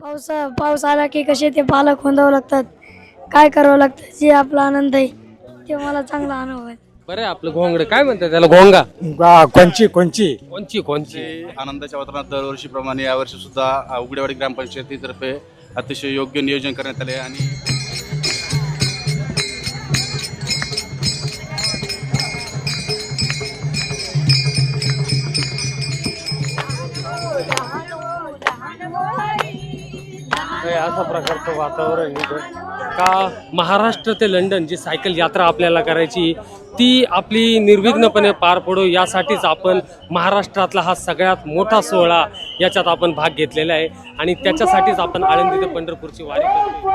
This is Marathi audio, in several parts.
पावसा पाऊस आला की कसे ते पालक खोंदावं लागतात. काय करावं लागतं? जे आपला आनंद आहे ते मला चांगला अनुभव आहे. बरं आहे आपलं घोंगडे. काय म्हणतात त्याला? घोंगा. गा- कोणची कोणची? कोणची कोणची? आनंदाच्या वातावरणात दरवर्षीप्रमाणे यावर्षी सुद्धा उघडेवाडी ग्रामपंचायतीतर्फे अतिशय योग्य नियोजन करण्यात आले आणि अशा प्रकारचं वातावरण इथं का महाराष्ट्र ते लंडन जी सायकल यात्रा आपल्याला करायची ती आपली निर्विघ्नपणे पार पडो यासाठीच आपण महाराष्ट्रातला हा सगळ्यात मोठा सोहळा याच्यात आपण भाग घेतलेला आहे. आणि त्याच्यासाठीच आपण आळंदी ते पंढरपूरची वारी करतो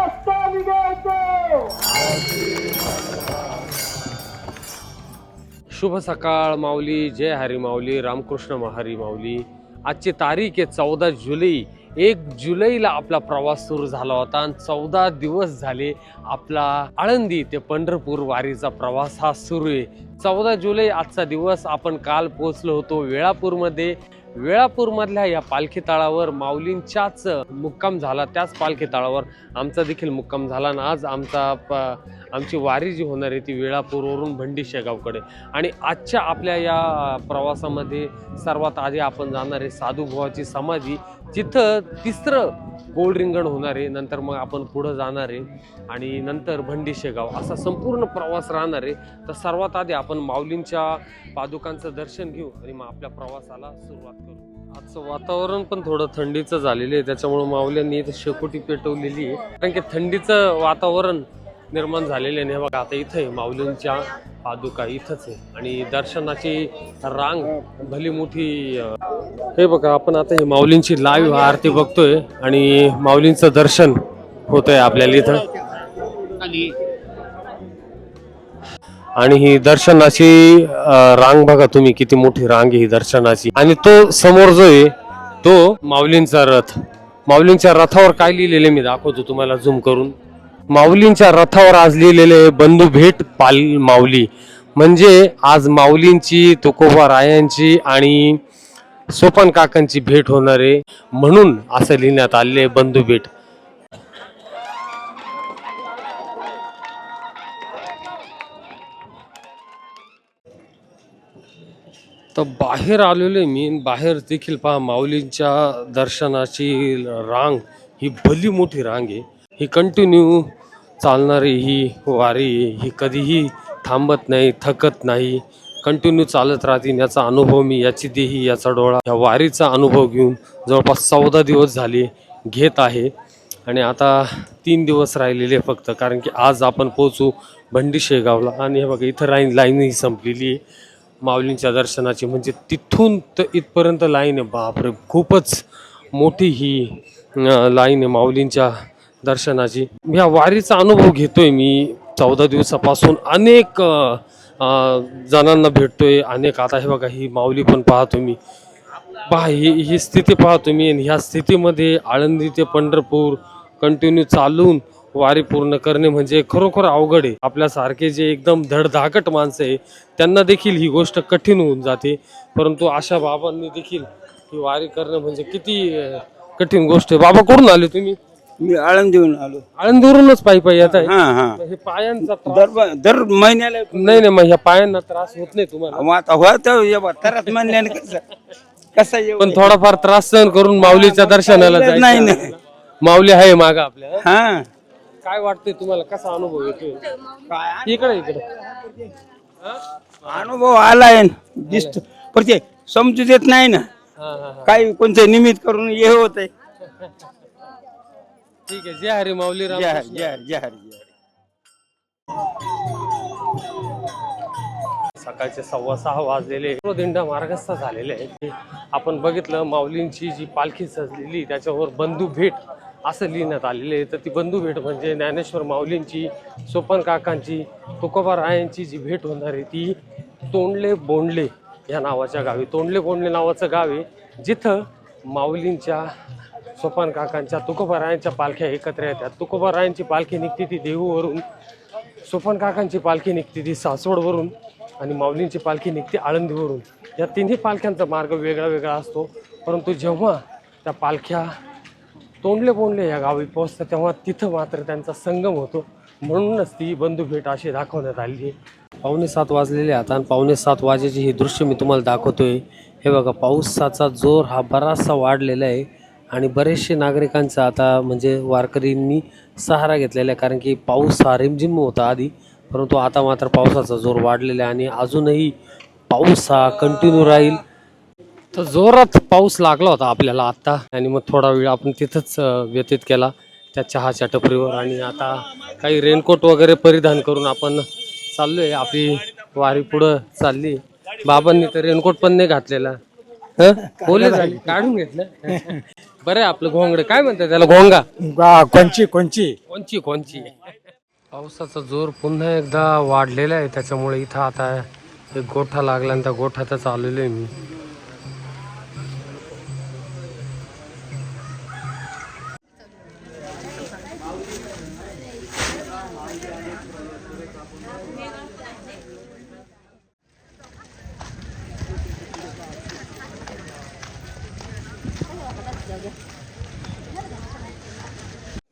शुभ सकाळ माऊली जय हरी माऊली रामकृष्ण महारी माऊली. आजची तारीख आहे चौदा जुलै. एक जुलैला आपला प्रवास सुरू झाला होता आणि चौदा दिवस झाले आपला आळंदी ते पंढरपूर वारीचा प्रवास हा सुरू आहे. चौदा जुलै आजचा दिवस आपण काल पोहोचलो होतो वेळापूरमध्ये. वेळापूरमधल्या या पालखी तळावर माऊलींच्याच मुक्काम झाला. त्याच पालखी तळावर आमचा देखील मुक्काम झाला आणि आज आमचा प आमची वारी जी होणार आहे ती वेळापूरवरून भंडी शेगावकडे. आणि आजच्या आपल्या या प्रवासामध्ये सर्वात आधी आपण जाणार आहे साधुभावाची समाधी. जिथं तिसरं गोल रिंगण होणार आहे नंतर मग आपण पुढं जाणार आहे आणि नंतर भंडी शेगाव असा संपूर्ण प्रवास राहणार आहे. तर सर्वात आधी आपण माऊलींच्या पादुकांचं दर्शन घेऊ आणि मग आपल्या प्रवासाला सुरुवात करू. आजचं वातावरण पण थोडं थंडीचं झालेलं आहे त्याच्यामुळं माऊल्यांनी इथं शेकोटी पेटवलेली आहे. कारण की थंडीचं वातावरण निर्माण झालेले नाही. बघा आता इथं आहे माऊलींच्या पादुका इथंच आहे. आणि दर्शनाची रांग भली मोठी हे बघा आपण आता ही माऊलींची लाईव्ह आरती बघतोय आणि माऊलींचं दर्शन होतंय आपल्याला इथं. आणि ही दर्शनाची रांग बघा तुम्ही किती मोठी रांग ही दर्शनाची. आणि तो समोर जो आहे तो माऊलींचा रथ. माऊलींच्या रथावर काय लिहिलेले मी दाखवतो तुम्हाला झूम करून. माऊलींच्या रथावर आज लिहिलेले बंधू भेट पाल माऊली. म्हणजे आज माऊलींची तुकोबा रायांची आणि सोपान काकांची भेट होणार आहे. म्हणून असं लिहिण्यात आले बंधू भेट. तर बाहेर आलेलो आहे मी. बाहेर देखील पहा माऊलींच्या दर्शनाची रांग ही भली मोठी रांग आहे. ही कंटिन्यू चालणारी ही वारी ही कधीही थांबत नाही थकत नाही. कंटिन्यू चालत राहतील याचा अनुभव मी याची देही याचा डोळा. या वारीचा अनुभव घेऊन जवळपास चौदा दिवस झाले घेत आहे. आणि आता तीन दिवस राहिलेले फक्त कारण की आज आपण पोहोचू भंडी शेगावला. आणि हे बघा इथं लाईन लाईनही संपलेली आहे. माऊलींच्या दर्शनाची. म्हणजे तिथून तर इथपर्यंत लाईन आहे. बापरे खूपच मोठी ही लाईन आहे माऊलींच्या दर्शनाची ह्या वारीचा अनुभव घेतोय मी. चौदा दिवसापासून अनेक जणांना भेटतोय. अनेक आता हे बघा ही माऊली पण पाहतो मी. पहा ही ही स्थिती पाहतो मी. आणि ह्या स्थितीमध्ये आळंदी ते पंढरपूर कंटिन्यू चालून वारी पूर्ण करणे म्हणजे खरोखर अवघड आहे. आपल्यासारखे जे एकदम धडधाकट माणसं आहे त्यांना देखील ही गोष्ट कठीण होऊन जाते. परंतु अशा बाबांनी देखील ही वारी करणं म्हणजे किती कठीण गोष्ट आहे. बाबा कुठून आले तुम्ही? मी आळंदीहून आलो. आळंदीवरूनच पायी पायी येत आहे. हा हा. हे पायांचा त्रास दर दर महिन्याला नाही नाही मग ह्या पायांना त्रास होत नाही तुम्हाला. मग आता होत तरच म्हणल्याने कसं कसं येऊ? पण थोडाफार त्रास सहन करून माऊलीच्या दर्शनाला नाही, जायचं. नाही. माऊली आहे माग आपल्या. हा. काय वाटतंय तुम्हाला? कसा अनुभव येतोय? काय? इकडे इकडे. अनुभव आलाय. दिसतो. पण ते समजू देत नाही ना. हा काही कोणतं निमित्त करून हे होत आहे ठीक आहे. जय हरी माऊली राम जय हरी जय हरी जय हरी जय हरी. सकाळचे सव्वा सहा वाजलेले दिंडा मार्गस्थ झालेले आहे आपण बघितलं माऊलींची जी पालखी सजलेली त्याच्यावर बंधू भेट असं लिहिण्यात आलेले आहे. तर ती बंधू भेट म्हणजे ज्ञानेश्वर माऊलींची सोपन काकांची तुकोबा रायांची जी भेट होणार आहे ती तोंडले बोंडले या नावाच्या गावी. तोंडले बोंडले नावाचं गाव आहे जिथं माऊलींच्या सोपान काकांच्या तुकोबारायांच्या पालख्या एकत्र येतात. तुकोबारायांची पालखी निघते ती देहूवरून. सोपान काकांची पालखी निघते ती सासवडवरून आणि माऊलींची पालखी निघते आळंदीवरून. या तिन्ही पालख्यांचा मार्ग वेगळा वेगळा असतो. परंतु जेव्हा त्या पालख्या तोंडले बोंडले या गावी पोहोचतात तेव्हा तिथं मात्र त्यांचा संगम होतो. म्हणूनच ती बंधुभेट अशी दाखवण्यात आली आहे. पावणे सात वाजलेले आता आणि पावणे सात वाजेचे ही दृश्य मी तुम्हाला दाखवतोय. हे बघा पाऊसाचा जोर हा बराचसा वाढलेला आहे. आणि बरेचसे नागरिकांचा आता म्हणजे वारकरींनी सहारा घेतलेला आहे कारण की पाऊस हा रिमझिम होता आधी परंतु आता मात्र पावसाचा जोर वाढलेला आहे आणि अजूनही पाऊस हा कंटिन्यू राहील. तर जोरात पाऊस लागला होता आपल्याला आत्ता आणि मग थोडा वेळ आपण तिथंच व्यतीत केला त्या चहाच्या टपरीवर. आणि आता काही रेनकोट वगैरे परिधान करून आपण चाललोय. आपली वारी पुढं चालली. बाबांनी तर रेनकोट पण नाही घातलेला. झाले काढून घेतलं. बरं आहे आपलं घोंगडे. काय म्हणतात त्याला घोंगा? कोणची कोणची? कोणची कोणची? पावसाचा जोर पुन्हा एकदा वाढलेला आहे त्याच्यामुळे इथं आता एक गोठा लागला आणि त्या गोठ्यातच आलेलो आहे मी.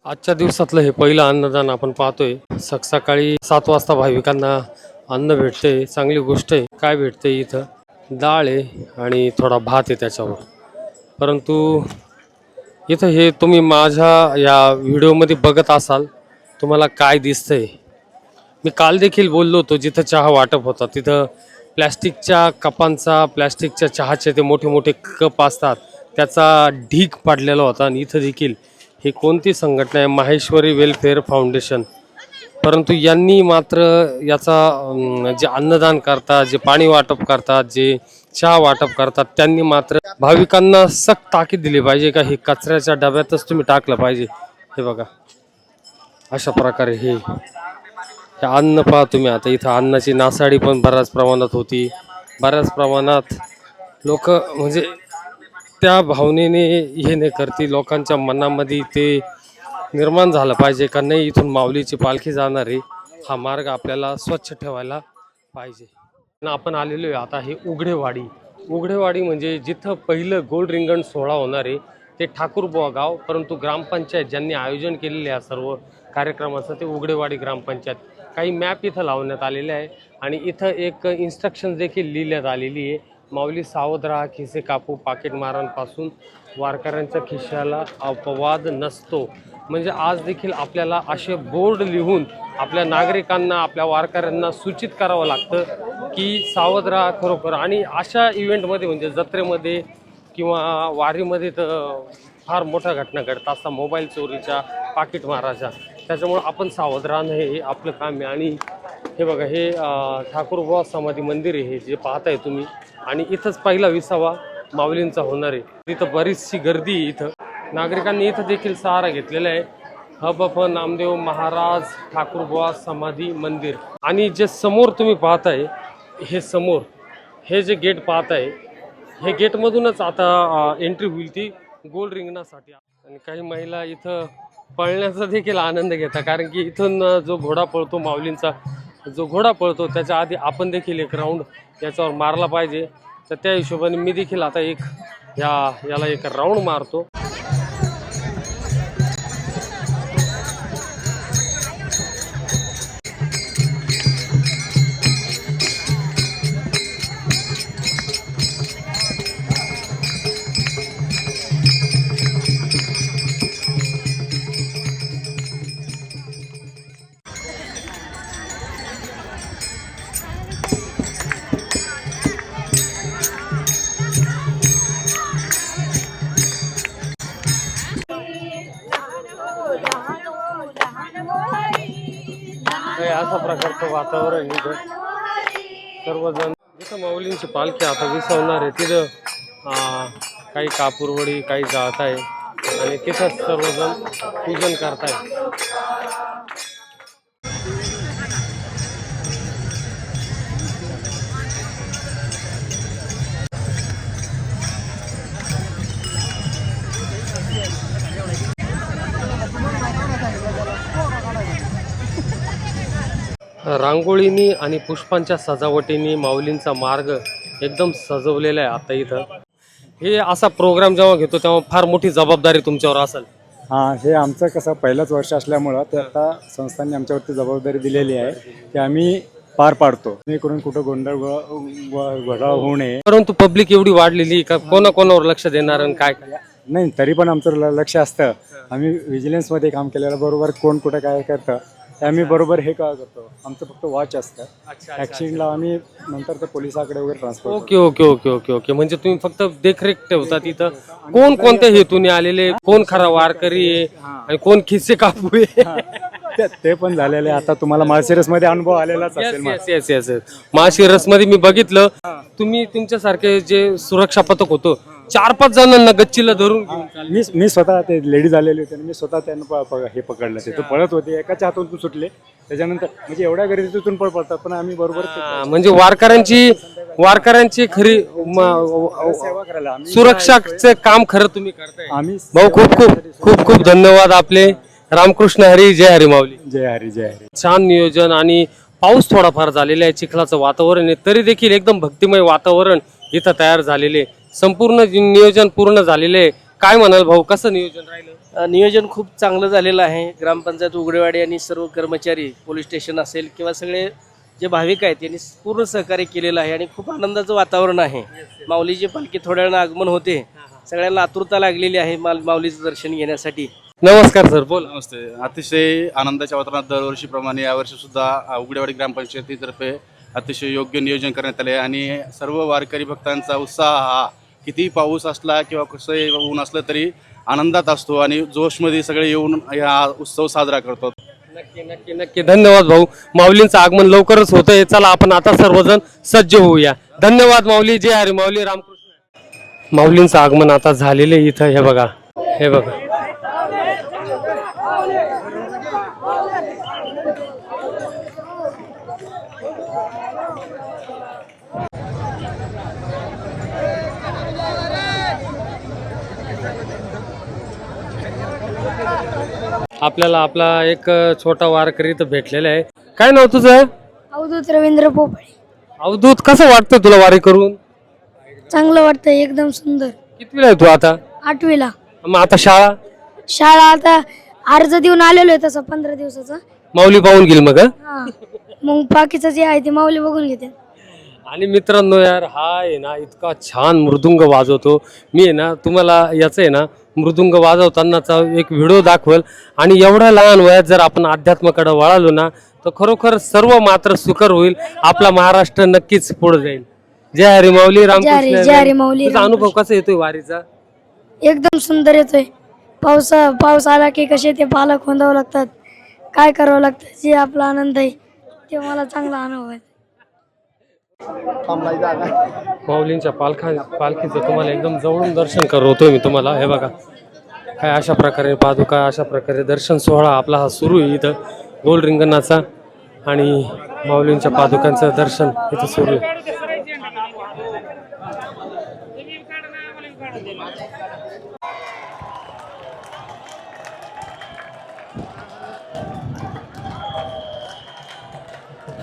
आजच्या दिवसातलं हे पहिलं अन्नदान आपण पाहतोय. सकाळी सात वाजता भाविकांना अन्न भेटते चांगली गोष्ट आहे. काय भेटते इथं? डाळ आहे आणि थोडा भात आहे त्याच्यावर. परंतु इथं हे तुम्ही माझ्या या व्हिडिओमध्ये बघत असाल तुम्हाला काय दिसतंय? मी काल देखील बोललो होतो जिथं चहा वाटप होता तिथं प्लॅस्टिकच्या कपांचा प्लॅस्टिकच्या चहाचे ते मोठे मोठे कप असतात त्याचा ढीक पडलेला होता आणि इथं देखील ही कोणती संघटना आहे? Maheshwari welfare foundation. परंतु यांनी मात्र याचा जे अन्नदान करतात जे पाणी वाटप करतात जे चहा वाटप करतात त्यांनी मात्र भाविकांना सक्त ताकीद दिली पाहिजे का हे कचऱ्याच्या डब्यातच तुम्ही टाकलं पाहिजे? हे बघा. अशा प्रकारे हे अन्न पहा तुम्ही आता. इथं अन्नाची नासाडी पण बऱ्याच प्रमाणात होती. बऱ्याच प्रमाणात लोक म्हणजे त्या भावनेने हे नाही लोकांच्या मनामध्ये ते निर्माण झालं पाहिजे का नाही इथून माऊलीची पालखी जाणार आहे. हा मार्ग आपल्याला स्वच्छ ठेवायला पाहिजे. आपण आलेलो आहे आता हे उघडेवाडी. उघडेवाडी म्हणजे जिथं पहिलं गोल रिंगण सोहळा होणार आहे ते ठाकूरबुवा गाव. परंतु ग्रामपंचायत ज्यांनी आयोजन केलेले आहे सर्व कार्यक्रमाचं ते उघडेवाडी ग्रामपंचायत. काही मॅप इथं लावण्यात आलेले आहे आणि इथं एक इन्स्ट्रक्शन देखील लिहिण्यात आलेली आहे. माऊली सावध राहा खिसे कापू पाकिट मारांपासून वारकऱ्यांच्या खिशाला अपवाद नसतो. म्हणजे आज देखील आपल्याला असे बोर्ड लिहून आपल्या नागरिकांना आपल्या वारकऱ्यांना सूचित करावं लागतं की सावध राहा खरोखर. आणि अशा इव्हेंटमध्ये म्हणजे जत्रेमध्ये किंवा वारीमध्ये तर फार मोठ्या घटना घडतात. असतात मोबाईल चोरीच्या पाकिट माराच्या. त्याच्यामुळं आपण सावध राहणं हे आपलं काम आहे. आणि हे बघा हे ठाकूरबा ठाकूरबुवा समाधी मंदिर आहे हे जे पाहताय तुम्ही आणि इथंच पहिला विसावा माऊलींचा होणार आहे. तिथं बरीचशी गर्दी आहे इथं. नागरिकांनी इथं देखील सहारा घेतलेला आहे. हबप नामदेव महाराज ठाकूरबुवा समाधी मंदिर. आणि जे समोर तुम्ही पाहताय हे समोर हे जे गेट पाहताय हे गेटमधूनच आता एंट्री होईल ती गोल रिंगणासाठी. आणि काही महिला इथं पळण्याचा देखील आनंद घेतात कारण की इथून जो घोडा पळतो माऊलींचा जो घोडा पळतो त्याच्या आधी आपण देखील एक राऊंड याच्यावर मारला पाहिजे. तर त्या हिशोबाने मी देखील आता एक या याला एक राऊंड मारतो. अशा प्रकारचं वातावरण इथं. सर्वजण जिथं माऊलींची पालखी आता विसवणार आहे. तिथं काही कापूरवडी काही जात आहे. आणि तिथंच सर्वजण पूजन करताय रांगोळीनी आणि पुष्पांच्या सजावटीने माऊलींचा मार्ग एकदम सजवलेला आहे आता इथं. हे असा प्रोग्राम जेव्हा घेतो तेव्हा फार मोठी जबाबदारी तुमच्यावर असेल. हां हे आमचं कसं पहिलंच वर्ष असल्यामुळं ते आता संस्थांनी आमच्यावरती जबाबदारी दिलेली आहे की आम्ही पार पाडतो. मी करून कुठं गोंधळ घोटाळा होऊ नये. परंतु पब्लिक एवढी वाढलेली का? कोणा कोणावर लक्ष देणार आणि काय? काय नाही तरी पण आमचं ल- लक्ष असतं. आम्ही विजिलन्समध्ये काम केलेलं बरोबर कोण कुठं काय करतं ते आम्ही बरोबर हे का करतो? आमचं फक्त वॉच असतं. ॲक्सिडेंटला आम्ही नंतर ते पोलिसाकडे वगैरे transfer okay okay okay okay okay. म्हणजे तुम्ही फक्त देखरेख ठेवता तिथं. कोण कोणत्या हेतूने आलेले? कोण खरा वारकरी आहे? आणि कोण खिस्से कापू आहे? ते- ते पण झालेले. आता तुम्हाला माळशिरसमध्ये अनुभव आलेलाच असेल येस येस येस मध्ये मी बघितलं. तुम्ही तुमच्यासारखे जे सुरक्षा पथक होतं चार पाच जणांना गच्चीला धरून घेऊन चालले. मी मी स्वतः ते लेडीज आलेले होते आणि मी स्वतः त्यांना प- प- हे पकडलं. ते तो पळत होते. एकाच्या हातून सुटले. त्याच्यानंतर म्हणजे एवढ्या गर्दीतून पण पळतात पण आम्ही बरोबर ते- हा, म्हणजे वारकऱ्यांची वारकऱ्यांची खरी म- सेवा करायला आम्ही सुरक्षाचं काम खरं तुम्ही करताय. आम्ही भाऊ खूप खूप खूप खूप धन्यवाद आपले. रामकृष्ण हरी जय हरी माऊली. जय हरी जय हरी. छान नियोजन आणि पाऊस थोडाफार झालेला आहे चिखलाचं वातावरण आहे. तरी देखील एकदम भक्तिमय वातावरण इथं तयार झालेले संपूर्ण नियोजन पूर्ण झालेले आहे. काय म्हणाल भाऊ? कसं नियोजन राहिलं? नियोजन खूप चांगलं झालेलं आहे. ग्रामपंचायत उघडेवाडी आणि सर्व कर्मचारी पोलीस स्टेशन असेल किंवा सगळे जे भाविक आहेत यांनी पूर्ण सहकार्य केलेलं आहे आणि खूप आनंदाचं वातावरण आहे. माऊलीची पालखी थोड्या वेळानं आगमन होते. सगळ्यांना आतुरता लागलेली आहे माल- माऊलीचं दर्शन घेण्यासाठी. नमस्कार सर बोल. नमस्ते. अतिशय आनंदाच्या वातावरणात दरवर्षीप्रमाणे यावर्षी सुद्धा उघडेवाडी ग्रामपंचायतीतर्फे अतिशय योग्य नियोजन करण्यात आले आणि सर्व वारकरी भक्तांचा उत्साह हा कितीही पाऊस असला किंवा कसंही ऊन असलं तरी आनंदात असतो आणि जोशमध्ये सगळे येऊन हा उत्सव साजरा करतो. नक्की नक्की नक्की. धन्यवाद भाऊ. माऊलींचं आगमन लवकरच होतंय. चला आपण आता सर्वजण सज्ज होऊया. धन्यवाद माऊली. जय हरी माऊली. रामकृष्ण. माऊलींचं आगमन आता झालेलं आहे इथं. हे बघा. हे बघा. आपल्याला आपला एक छोटा वारकरी इथं भेटलेला आहे. काय नाव तुझं अवधूत रवींद्र पोपळे. अवधूत कसं वाटतं तुला वारी करून? चांगलं वाटतं एकदम सुंदर. कितवीला आहे तू आता? आठवीला. मग आता शाळा? शाळा आता अर्ज देऊन आलेलो आहे तसं पंधरा दिवसाचा. माऊली पाहून गेल मग हं? हा. मग बाकीचं जे आहे ते माऊली बघून घेते. आणि मित्रांनो यार हा आहे ना इतका छान मृदुंग वाजवतो. मी आहे ना तुम्हाला याचं आहे ना मृदुंग वाजवतानाचा एक व्हिडिओ दाखवेल. आणि एवढ्या लहान वयात जर आपण अध्यात्माकडे वळालो ना तर खरोखर सर्व मात्र सुकर होईल. आपला महाराष्ट्र नक्कीच पुढे जाईल. जय हरी माऊली जय रामकृष्ण तुझा अनुभव कसा येतोय वारीचा? एकदम सुंदर येतोय. पावसा पाऊस आला की कसे ते पालक खोंदावं लागतात. काय करावं लागतं? जे आपला आनंद आहे ते मला चांगला अनुभव आहे. माऊलींच्या पालखा पालखीचं तुम्हाला एकदम जवळून दर्शन करवतोय मी तुम्हाला. हे बघा. काय अशा प्रकारे पादुका अशा प्रकारे दर्शन सोहळा आपला हा सुरू आहे इथं. गोल रिंगणाचा आणि माऊलींच्या पादुकांचं दर्शन इथं सुरू आहे.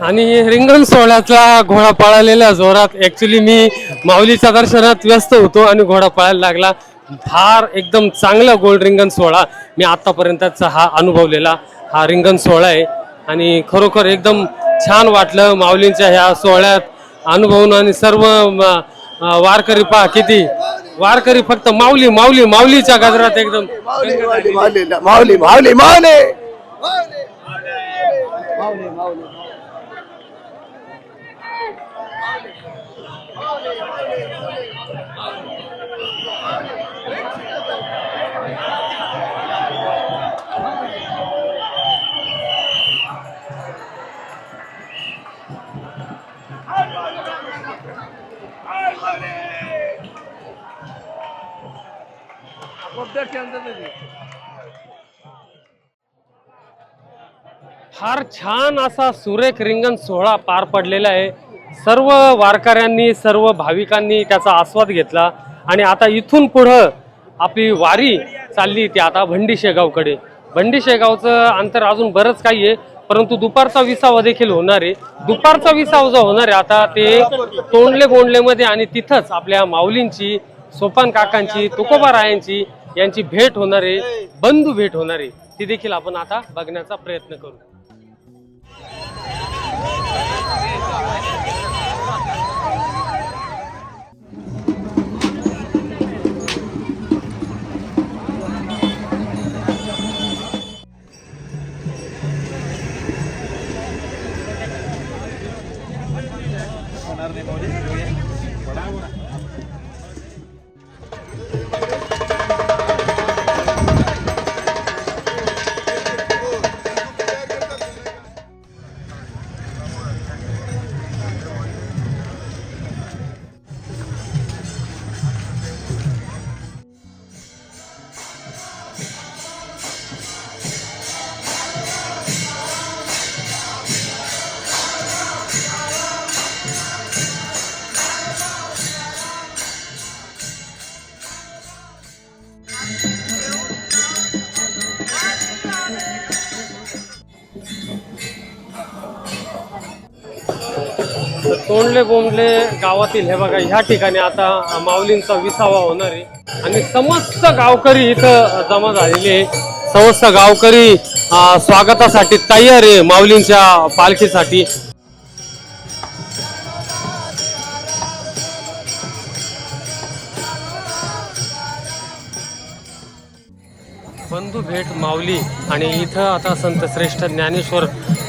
आणि रिंगण सोहळ्याचा घोडा पळालेल्या जोरात ऍक्च्युली मी माऊलीच्या दर्शनात व्यस्त होतो आणि घोडा पळायला लागला. फार एकदम चांगला गोल्ड रिंगण सोहळा मी आतापर्यंतचा हा अनुभवलेला हा रिंगण सोहळा आहे. आणि खरोखर एकदम छान वाटलं माऊलींच्या ह्या सोहळ्यात अनुभवून आणि सर्व वारकरी पहा किती वारकरी फक्त माऊली माऊली माऊलीच्या गजरात एकदम. माऊली. माऊली माऊली. फार छान असा सुरेख रिंगण सोहळा पार पडलेला आहे. सर्व वारकऱ्यांनी सर्व भाविकांनी त्याचा आस्वाद घेतला. आणि आता इथून पुढं आपली वारी चालली ती आता भंडी शेगावकडे. भंडी शेगावचं अंतर अजून बरंच काही आहे परंतु दुपारचा विसावा देखील होणार आहे. दुपारचा विसावा जो होणार आहे आता ते तोंडले बोंडलेमध्ये आणि तिथंच आपल्या माऊलींची सोपान काकांची तुकोबा रायांची यांची भेट होणार आहे बंधू भेट होणार आहे. ती देखील आपण आता बघण्याचा प्रयत्न करू. तर तोंडले बोंडले गावातील हे बघा ह्या ठिकाणी आता माऊलींचा विसावा होणार आहे आणि समस्त गावकरी इथं जमा झालेले आहे. समस्त गावकरी स्वागतासाठी तयार आहे माऊलींच्या पालखीसाठी बंधू भेट माऊली आणि इथं आता संत श्रेष्ठ ज्ञानेश्वर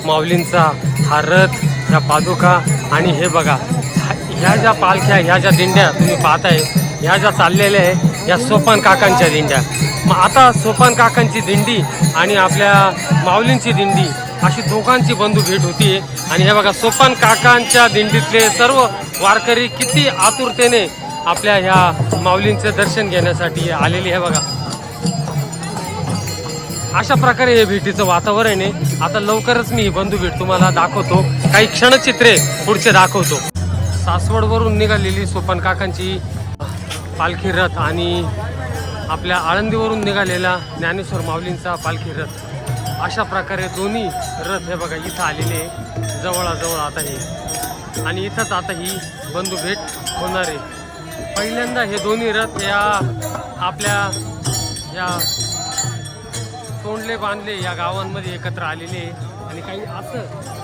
माऊलींचा हा रथ ह्या पादुका आणि हे बघा ह्या ज्या पालख्या ह्या ज्या दिंड्या तुम्ही पाहताय ह्या ज्या चाललेल्या आहे ह्या सोपान काकांच्या दिंड्या. मग आता सोपान काकांची दिंडी आणि आपल्या माऊलींची दिंडी अशी दोघांची बंधू भेट होती. आणि हे बघा सोपान काकांच्या दिंडीतले सर्व वारकरी किती आतुरतेने आपल्या ह्या माऊलींचं दर्शन घेण्यासाठी आलेली हे बघा. अशा प्रकारे हे भेटीचं वातावरण आहे. आता लवकरच मी ही बंधू भेट तुम्हाला दाखवतो. काही क्षणचित्रे पुढचे दाखवतो. सासवडवरून निघालेली सोपन काकांची पालखी रथ आणि आपल्या आळंदीवरून निघालेला ज्ञानेश्वर माऊलींचा पालखी रथ. अशा प्रकारे दोन्ही रथ हे बघा इथं आलेले जवळाजवळ आता हे. आणि इथंच आता ही बंधू भेट होणार आहे. पहिल्यांदा हे दोन्ही रथ या आपल्या या तोंडले बांधले या गावांमध्ये एकत्र आलेले आणि काही असं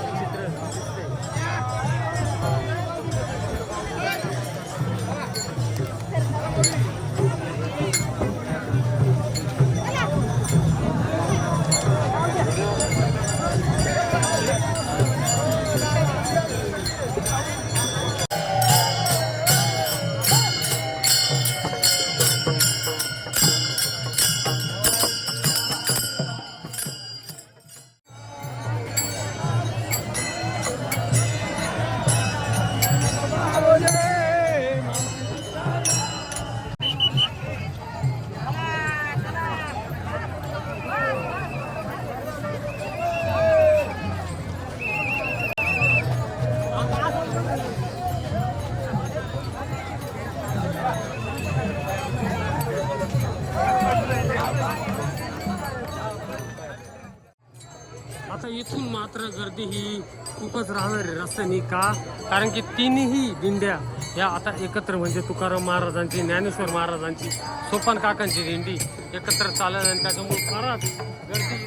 आता इथून मात्र गर्दी ही खूपच राहणार आहे रस्त्याने का? कारण की तिन्ही दिंड्या या आता एकत्र म्हणजे तुकाराम महाराजांची ज्ञानेश्वर महाराजांची सोपान काकांची दिंडी एकत्र चालत आणि त्याच्यामुळे फारच गर्दी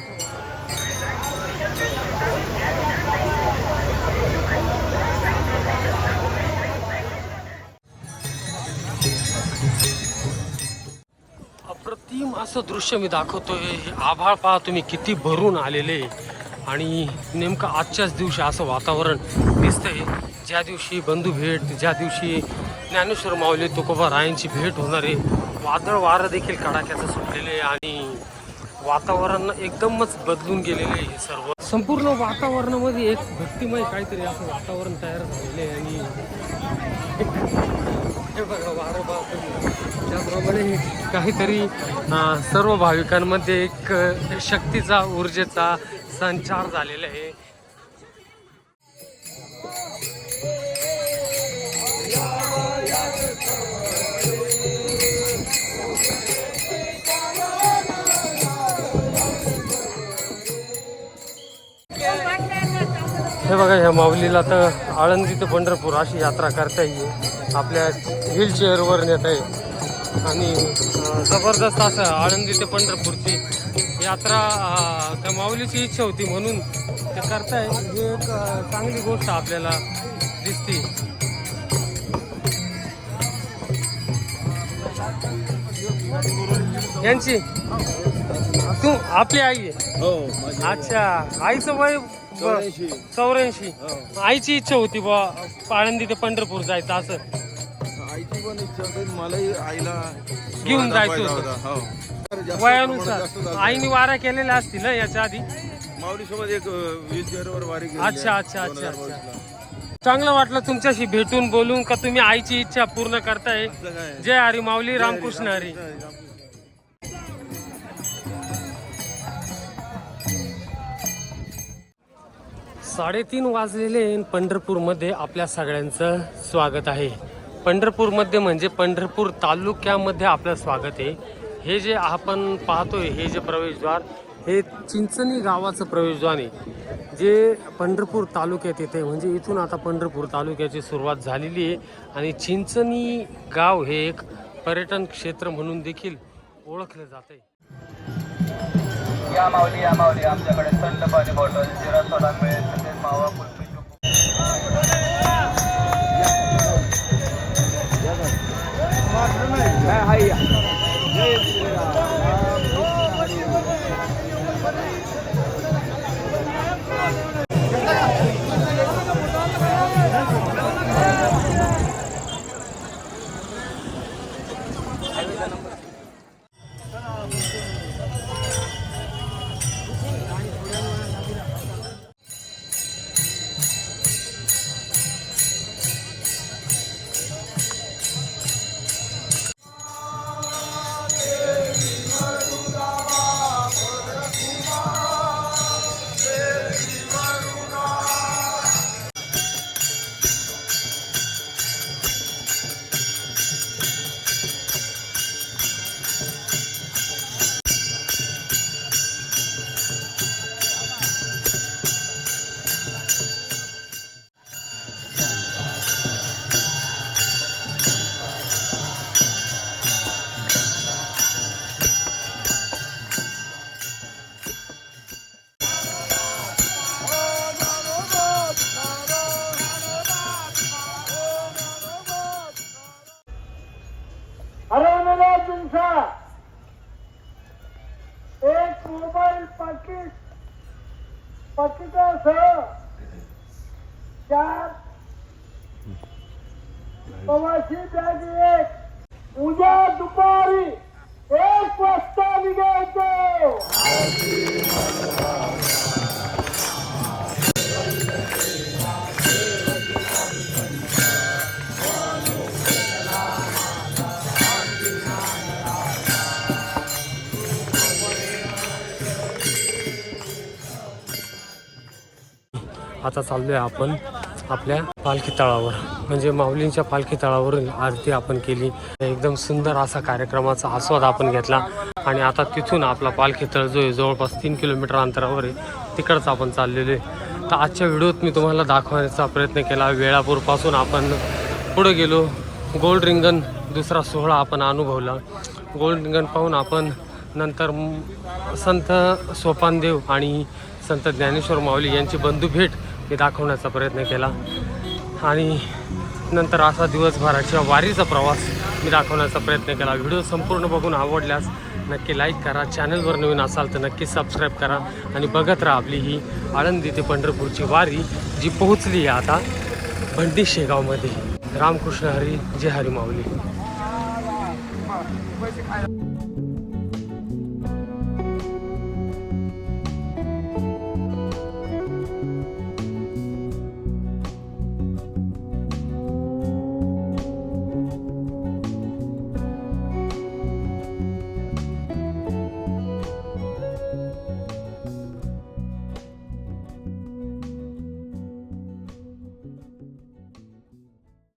अप्रतिम असं दृश्य मी दाखवतोय. आभाळ पहा तुम्ही किती भरून आलेले. आणि नेमकं आजच्याच दिवशी असं वातावरण दिसतंय. ज्या दिवशी बंधू भेट ज्या दिवशी ज्ञानेश्वर माऊली तुकोबा रायांची भेट होणार आहे वादळ वारं देखील कडाक्याचं सुटलेले आणि वातावरण एकदमच बदलून गेलेले आहे हे सर्व. संपूर्ण वातावरणामध्ये एक भक्तिमय काहीतरी असं वातावरण तयार झालेलं आहे आणि हे बघा वारं बाप त्याप्रमाणे काहीतरी सर्व भाविकांमध्ये एक शक्तीचा ऊर्जेचा संचार झालेला आहे. हे बघा ह्या माऊलीला तर आळंदी ते पंढरपूर अशी यात्रा करता येईल. आपल्या व्हीलचेअरवर नेता येईल. आणि जबरदस्त असं आळंदी ते पंढरपूरची यात्रा त्या माऊलीची इच्छा होती म्हणून ते करताय. ही एक चांगली गोष्ट आपल्याला दिसते. यांची? तू आपली आई आहे? अच्छा आईचं वय चौऱ्याऐंशी. आईची इच्छा होती बा आळंदी ते पंढरपूर जायचं असं. पण इच्छा होती. मलाही आईला घेऊन जायचं होतं. हो. वयानुसार. आईने वारा केलेल्या असतील ना याच्या आधी? माऊली सोबत एक वीस वर वारी केलेली अच्छा आहे, अच्छा अच्छा 2022 अच्छा. ला. चांगलं वाटलं तुमच्याशी भेटून बोलून का तुम्ही आईची इच्छा पूर्ण करताय? आपलं काय? जय हरी माऊली रामकृष्ण हरी. साडेतीन वाजलेले पंढरपूरमध्ये आपल्या सगळ्यांचं स्वागत आहे. पंढरपूरमध्ये म्हणजे पंढरपूर तालुक्यामध्ये आपलं स्वागत आहे. हे जे आपण पाहतोय हे जे प्रवेशद्वार हे चिंचणी गावाचं प्रवेशद्वार आहे. जे पंढरपूर तालुक्यात येते म्हणजे इथून आता पंढरपूर तालुक्याची सुरुवात झालेली आहे. आणि चिंचणी गाव हे एक पर्यटन क्षेत्र म्हणून देखील ओळखलं जात आहे या माऊली या माऊली आमच्याकडे थंड पाणी बॉटल जिरा सोडा मिळेल तसेच मावा कुल्फी Mga. आता चाललोय आपण आपल्या पालखी तळावर. म्हणजे माऊलींच्या पालखी तळावरून आरती आपण केली. एकदम सुंदर असा कार्यक्रमाचा आस्वाद आपण घेतला. आणि आता तिथून आपला पालखी तळ जो आहे जवळपास तीन किलोमीटर अंतरावर आहे तिकडचं आपण चाललेलो आहे. तर आजच्या व्हिडिओत मी तुम्हाला दाखवण्याचा प्रयत्न केला. वेळापूरपासून आपण पुढे गेलो. गोल्ड रिंगण दुसरा सोहळा आपण अनुभवला. गोल्ड रिंगण पाहून आपण नंतर संत सोपानदेव आणि संत ज्ञानेश्वर माऊली यांची बंधू भेट ते दाखवण्याचा प्रयत्न केला. आणि नंतर असा दिवसभराच्या वारीचा प्रवास मी दाखवण्याचा प्रयत्न केला. व्हिडिओ संपूर्ण बघून आवडल्यास नक्की लाईक करा. चॅनलवर नवीन असाल तर नक्की सबस्क्राईब करा. आणि बघत राहा आपली ही आळंदी ते पंढरपूरची वारी जी पोहोचली आहे आता भंडी शेगावमध्ये. रामकृष्ण हरी जय हरी माऊली.